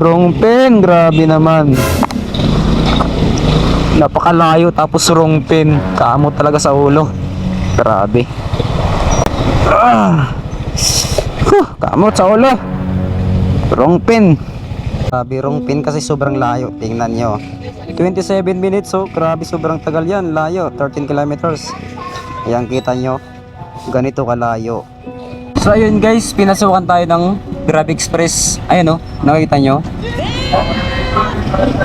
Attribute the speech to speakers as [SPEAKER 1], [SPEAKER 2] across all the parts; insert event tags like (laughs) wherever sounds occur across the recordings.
[SPEAKER 1] Wrong pin. Grabe naman. Napakalayo tapos wrong pin. Kamot talaga sa ulo. Grabe. Ah. Huh, kamot sa ulo. Wrong pin. Grabe, wrong pin kasi sobrang layo. Tingnan nyo. 27 minutes, so grabe sobrang tagal yan. Layo, 13 kilometers. Ayan, kita nyo. Ganito kalayo. So ayun guys, pinasukan tayo ng Grab Express. Ayun oh, nakita nyo?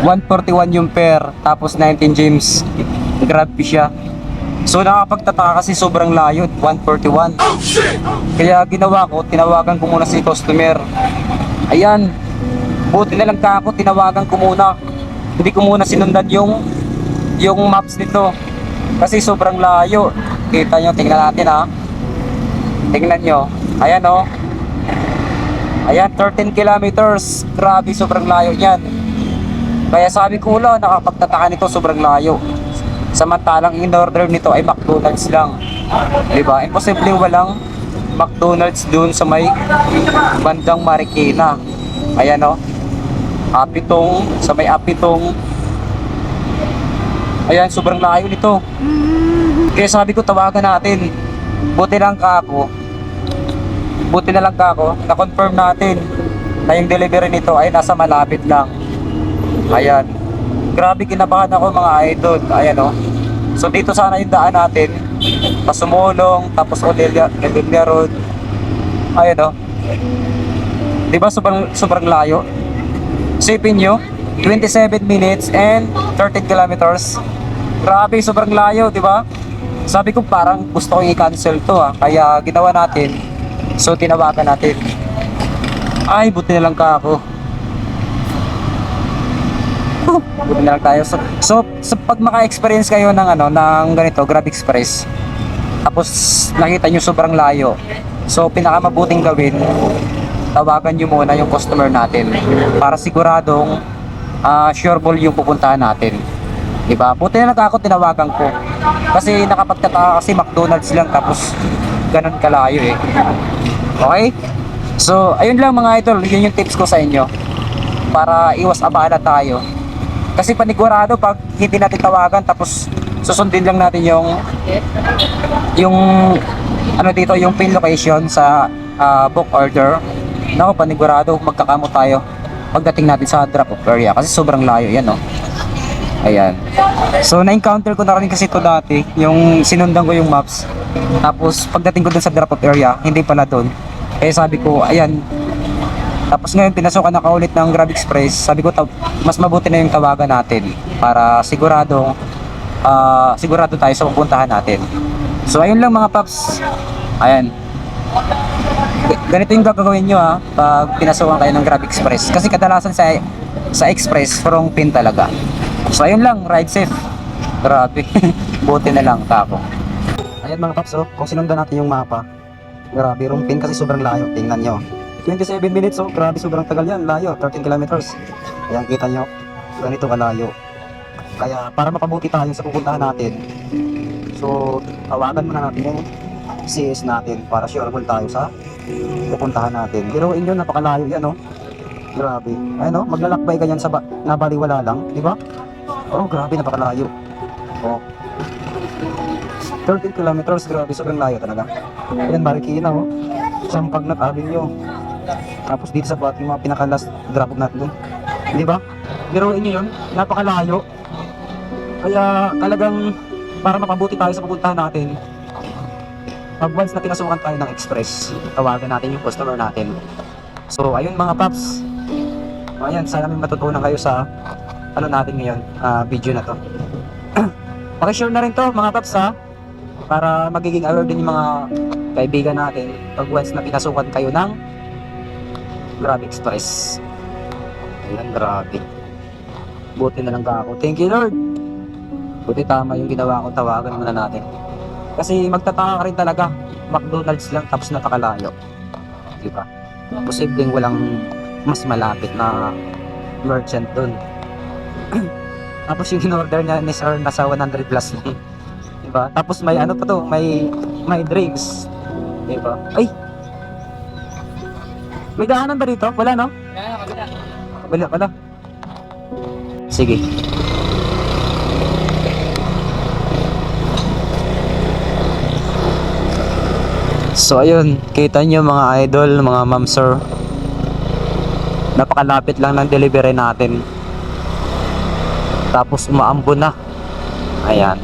[SPEAKER 1] 141 yung pair, tapos 19 James. Grab siya. So nakapagtataka kasi sobrang layo, 141. Kaya ginawa ko, tinawagan ko muna si customer. Ayan, buti na lang ka ako, tinawagan ko muna. Hindi ko muna sinundan yung yung maps nito. Kasi sobrang layo. Kita nyo, tingnan natin ha. Tingnan nyo. Ayan oh. Ayan, 13 kilometers. Grabe, sobrang layo niyan. Kaya sabi ko lang, nakapagtataka nito sobrang layo. Samantalang in-order nito ay McDonald's lang. 'Di ba? Imposible walang McDonald's doon sa may bandang Marikina. Ayan oh. Apitong, sa may Apitong. Ayan, sobrang layo nito. Kaya sabi ko tawagan natin. Buti lang ka ako. Buti na lang ka ako. Na-confirm natin na yung delivery nito ay nasa malapit lang. Ayan. Grabe kinabahan ako mga idol. Ayan o. So dito sana yung daan natin. Pasumulong, tapos Odelia, Odelia Road. Ayan o. Di ba sobrang, sobrang layo? Sipin nyo, 27 minutes and 13 kilometers. Grabe, sobrang layo, di ba? Sabi ko parang gusto kong i-cancel to ha. Kaya ginawa natin. So tinawagan natin. Ay, buti na lang ka ako. Buti na lang tayo. So, so, so pag maka-experience kayo ng ano, ng ganito, Grab Express. Tapos nakita nyo sobrang layo. So pinakamabuting gawin, tawagan nyo muna yung customer natin para siguradong ah, sure ball yung pupuntahan natin. Diba? Buti na lang ako tinawagan ko. Kasi nakapagtataka kasi McDonald's lang tapos ganun kalayo eh. Okay? So, ayun lang mga idol, yun yung tips ko sa inyo. Para iwas abala tayo. Kasi panigurado pag hindi natin tawagan tapos susundin lang natin yung yung ano dito yung pin location sa ah, book order. Nako panigurado magkakamot tayo pagdating natin sa drop off area kasi sobrang layo yan oh. Ayan. So na-encounter ko na rin kasi ito dati, yung sinundan ko yung maps. Tapos pagdating ko dun sa drop off area, hindi pala dun. Kaya sabi ko, ayan. Tapos ngayon pinasukan na kaulit ng Grab Express. Sabi ko, mas mabuti na yung tawagan natin para sigurado ah, sigurado tayo sa pupuntahan natin. So ayun lang mga paps. Ayan. Ganito yung gagawin nyo ha pag pinasukan kayo ng Grab Express. Kasi kadalasan sa sa Express, wrong pin talaga. So ayun lang, ride safe. Grabe. (laughs) Buti na lang tako. Ayan mga paps, oh, kung sinundan natin yung mapa. Grabe, wrong pin kasi sobrang layo. Tingnan nyo. 27 minutes, oh, grabe sobrang tagal yan. Layo, 13 kilometers. Ayan, kita nyo. Ganito kalayo. Kaya para mapabuti tayo sa pupuntahan natin, so tawagan muna natin yung CS natin para sureable tayo sa pupuntahan natin. Pero inyo, napakalayo yan, oh. Grabe. Ayun, oh, maglalakbay ka yan sa ba- nabaliwala lang, di ba? Oh, grabe, napakalayo. Oh. 13 kilometers, grabe, sobrang layo talaga. Ayan, Marikina, oh. Sampag na Avenue. Tapos dito sa yung mga pinaka-last drop natin dun. Di ba? Pero inyo yun, napakalayo. Kaya talagang para mapabuti tayo sa pupuntahan natin, pag once na pinasukan tayo ng express, tawagan natin yung customer natin. So, ayun mga paps. Ayan, sana may matutunan kayo sa ano natin ngayon, ah, video na to. (clears throat) Pakishare na rin to mga paps ha, para magiging aware din yung mga kaibigan natin pag once na pinasukan kayo ng Grab Express. Ayan, grabe. Buti na lang ka ako. Thank you Lord. Buti tama yung ginawa ko, tawagan muna natin. Kasi magtataka ka rin talaga, McDonald's lang tapos napakalayo. Di ba? Posibleng walang mas malapit na merchant dun. (clears throat) tapos yung in-order niya ni Sir nasa 100 plus lang. Di ba? Tapos may ano pa to, may may drinks. Di ba? Ay! May daanan ba dito? Wala no? Wala pala. Sige. So ayun, kita nyo mga idol, mga ma'am sir. Napakalapit lang ng delivery natin. Tapos umaambo na. Ayan.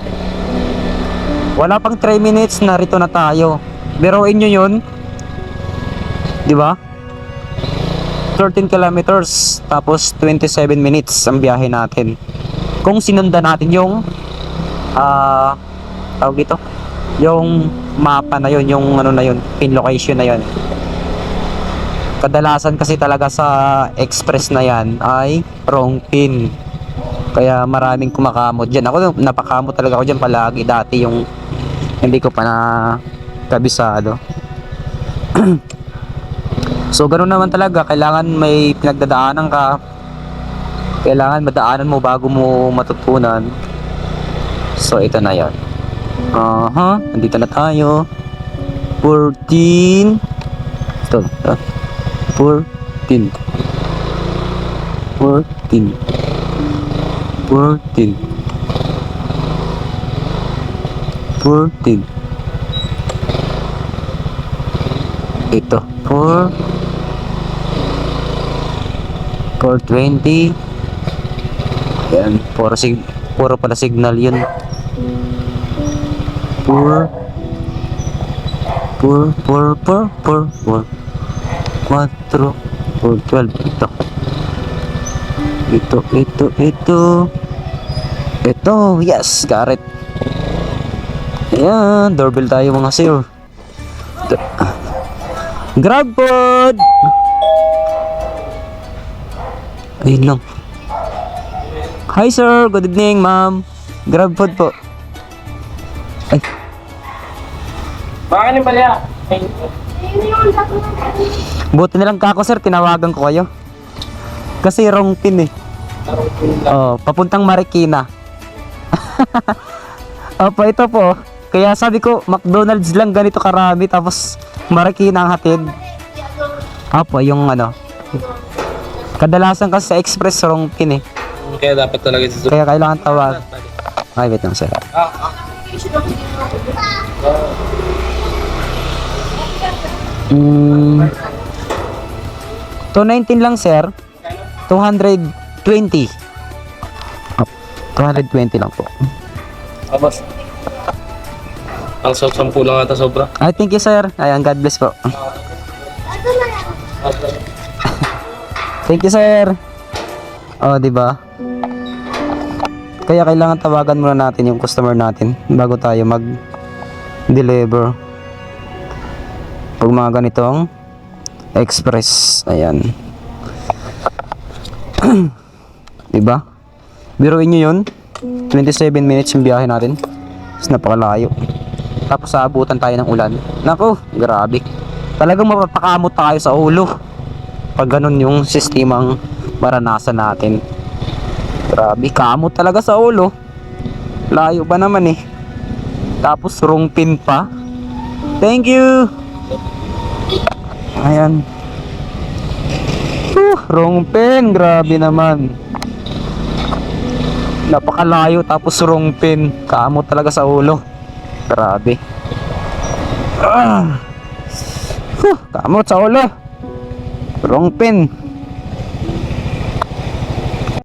[SPEAKER 1] Wala pang 3 minutes, narito na tayo. Biruin nyo yun. Di ba? 13 kilometers, tapos 27 minutes ang biyahe natin. Kung sinundan natin yung ah tawag dito, yung mapa na yun, yung ano na yun, pin location na yun. Kadalasan kasi talaga sa express na yan ay wrong pin. Kaya maraming kumakamot dyan. Ako napakamot talaga ako dyan palagi dati yung hindi ko pa na kabisado. so ganoon naman talaga, kailangan may pinagdadaanan ka. Kailangan madaanan mo bago mo matutunan. So ito na 'yon. Aha, nandito na tayo. 14 Ito, ito. 14 14 14 14 Ito, 4 420 Yan, puro, sig puro pala signal yun. 4 4 4 4 4 4 4 4 12 Ito. Ito, ito, ito. Ito, yes, got it Ayan, doorbell tayo mga sir. Grab food! Ayun lang. Hi sir, good evening ma'am. Grab food po. Ay,
[SPEAKER 2] Baka ni Balya.
[SPEAKER 1] buti na lang kako sir, tinawagan ko kayo. Kasi wrong pin eh. Oh, papuntang Marikina. (laughs) Opo, ito po. Kaya sabi ko, McDonald's lang ganito karami tapos Marikina ang hatid. Opo, yung ano. Kadalasan kasi sa express wrong pin eh.
[SPEAKER 2] Kaya dapat talaga si
[SPEAKER 1] Kaya kailangan tawag. Ay, wait lang sir. Mm, 219 lang sir. 220. Up. 220 lang po.
[SPEAKER 2] Abas. Ang sa sampu lang ata sobra.
[SPEAKER 1] I thank you sir. Ayan, God bless po. Thank you sir. Oh, di ba? Kaya kailangan tawagan muna natin yung customer natin bago tayo mag-deliver. Pag mga ganitong express, ayan. (clears throat) di ba? Biruin nyo yun. 27 minutes yung biyahe natin. Tapos napakalayo. Tapos saabutan tayo ng ulan. Nako, grabe. Talagang mapapakamot tayo sa ulo. Pag ganun yung sistemang maranasan natin. Grabe, kamot talaga sa ulo. Layo ba naman eh. Tapos wrong pin pa. Thank you. Ayan. Uh, wrong pin. Grabe naman. Napakalayo tapos wrong pin. Kamot talaga sa ulo. Grabe. Ah. Huh, kamot sa ulo. Wrong pin.